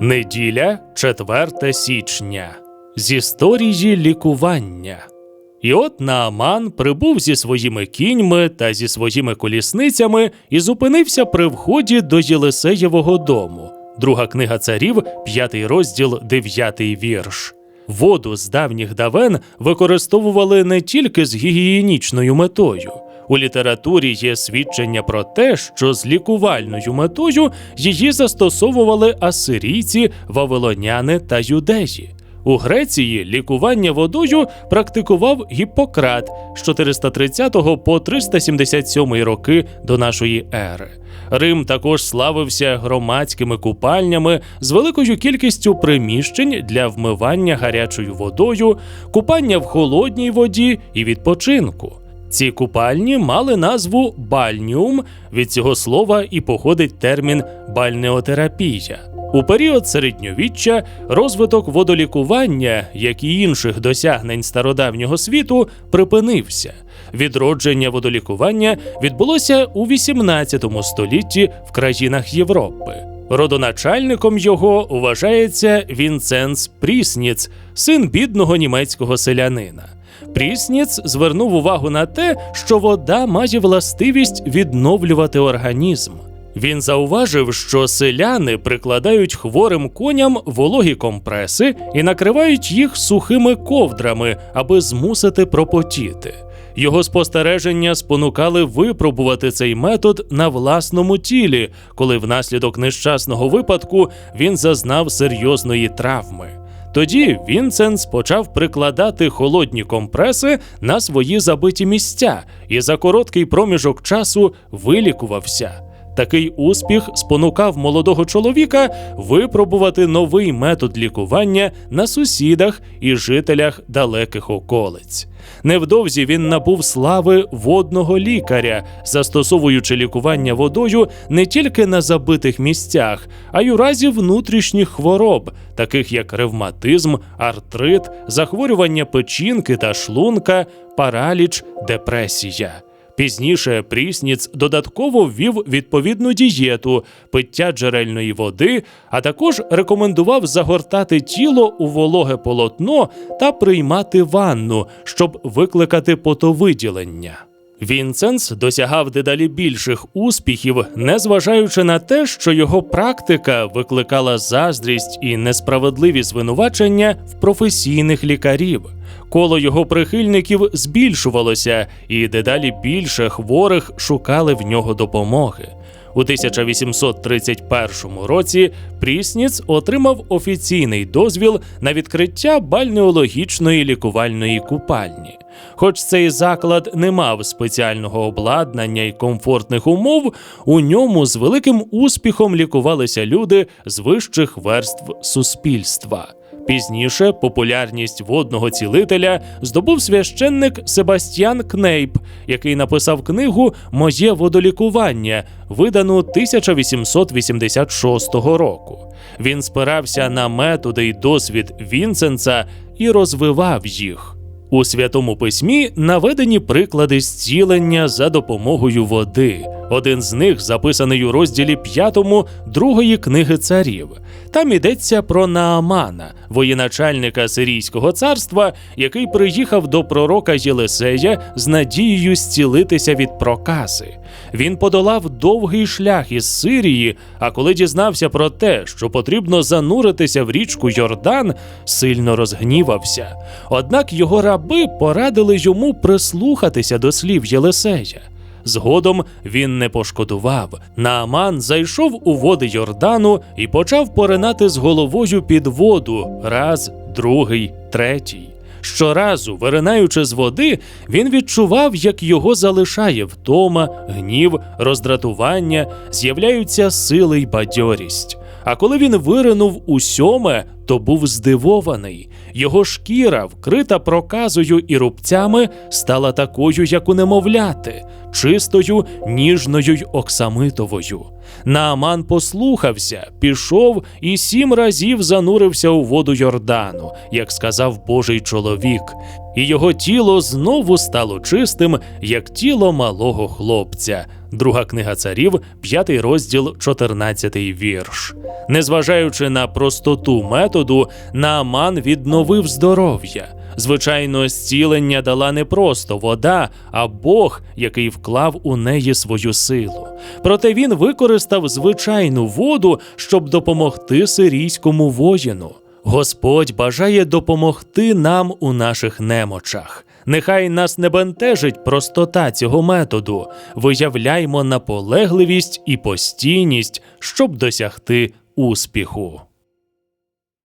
Неділя, 4 січня. З історії лікування. І от Нааман прибув зі своїми кіньми та зі своїми колісницями і зупинився при вході до Єлисеєвого дому. Друга книга царів, п'ятий розділ, дев'ятий вірш. Воду з давніх давен використовували не тільки з гігієнічною метою. У літературі є свідчення про те, що з лікувальною метою її застосовували асирійці, вавилоняни та юдеї. У Греції лікування водою практикував Гіппократ з 430 по 377 роки до нашої ери. Рим також славився громадськими купальнями з великою кількістю приміщень для вмивання гарячою водою, купання в холодній воді і відпочинку. Ці купальні мали назву бальніум. Від цього слова і походить термін бальнеотерапія. У період середньовіччя розвиток водолікування, як і інших досягнень стародавнього світу, припинився. Відродження водолікування відбулося у XVIII столітті в країнах Європи. Родоначальником його вважається Вінценц Прісніц, син бідного німецького селянина. Прісніц звернув увагу на те, що вода має властивість відновлювати організм. Він зауважив, що селяни прикладають хворим коням вологі компреси і накривають їх сухими ковдрами, аби змусити пропотіти. Його спостереження спонукали випробувати цей метод на власному тілі, коли внаслідок нещасного випадку він зазнав серйозної травми. Тоді Вінсенс почав прикладати холодні компреси на свої забиті місця і за короткий проміжок часу вилікувався. Такий успіх спонукав молодого чоловіка випробувати новий метод лікування на сусідах і жителях далеких околиць. Невдовзі він набув слави водного лікаря, застосовуючи лікування водою не тільки на забитих місцях, а й у разі внутрішніх хвороб, таких як ревматизм, артрит, захворювання печінки та шлунка, параліч, депресія. Пізніше Прісніц додатково ввів відповідну дієту, пиття джерельної води, а також рекомендував загортати тіло у вологе полотно та приймати ванну, щоб викликати потовиділення. Вінценс досягав дедалі більших успіхів, незважаючи на те, що його практика викликала заздрість і несправедливі звинувачення в професійних лікарів. Коло його прихильників збільшувалося, і дедалі більше хворих шукали в нього допомоги. У 1831 році Прісніц отримав офіційний дозвіл на відкриття бальнеологічної лікувальної купальні. Хоч цей заклад не мав спеціального обладнання і комфортних умов, у ньому з великим успіхом лікувалися люди з вищих верств суспільства. Пізніше популярність водного цілителя здобув священник Себастьян Кнейп, який написав книгу Моє водолікування, видану 1886 року. Він спирався на методи й досвід Вінсенца і розвивав їх. У святому письмі наведені приклади зцілення за допомогою води. Один з них записаний у розділі 5 другої книги царів. Там йдеться про Наамана, воєначальника Сирійського царства, який приїхав до пророка Єлисея з надією зцілитися від прокази. Він подолав довгий шлях із Сирії, а коли дізнався про те, що потрібно зануритися в річку Йордан, сильно розгнівався. Однак його раби порадили йому прислухатися до слів Єлисея. Згодом він не пошкодував. Нааман зайшов у води Йордану і почав поринати з головою під воду раз, другий, третій. Щоразу, виринаючи з води, він відчував, як його залишає втома, гнів, роздратування, з'являються сили й бадьорість. А коли він виринув у сьоме, то був здивований. Його шкіра, вкрита проказою і рубцями, стала такою, як у немовляти, чистою, ніжною й оксамитовою. Нааман послухався, пішов і сім разів занурився у воду Йордану, як сказав Божий чоловік. І його тіло знову стало чистим, як тіло малого хлопця. Друга книга царів, п'ятий розділ, 14 вірш. Незважаючи на простоту методу, Нааман відновив здоров'я. Звичайно, зцілення дала не просто вода, а Бог, який вклав у неї свою силу. Проте він використав звичайну воду, щоб допомогти сирійському воїну. Господь бажає допомогти нам у наших немочах. Нехай нас не бентежить простота цього методу. Виявляймо наполегливість і постійність, щоб досягти успіху.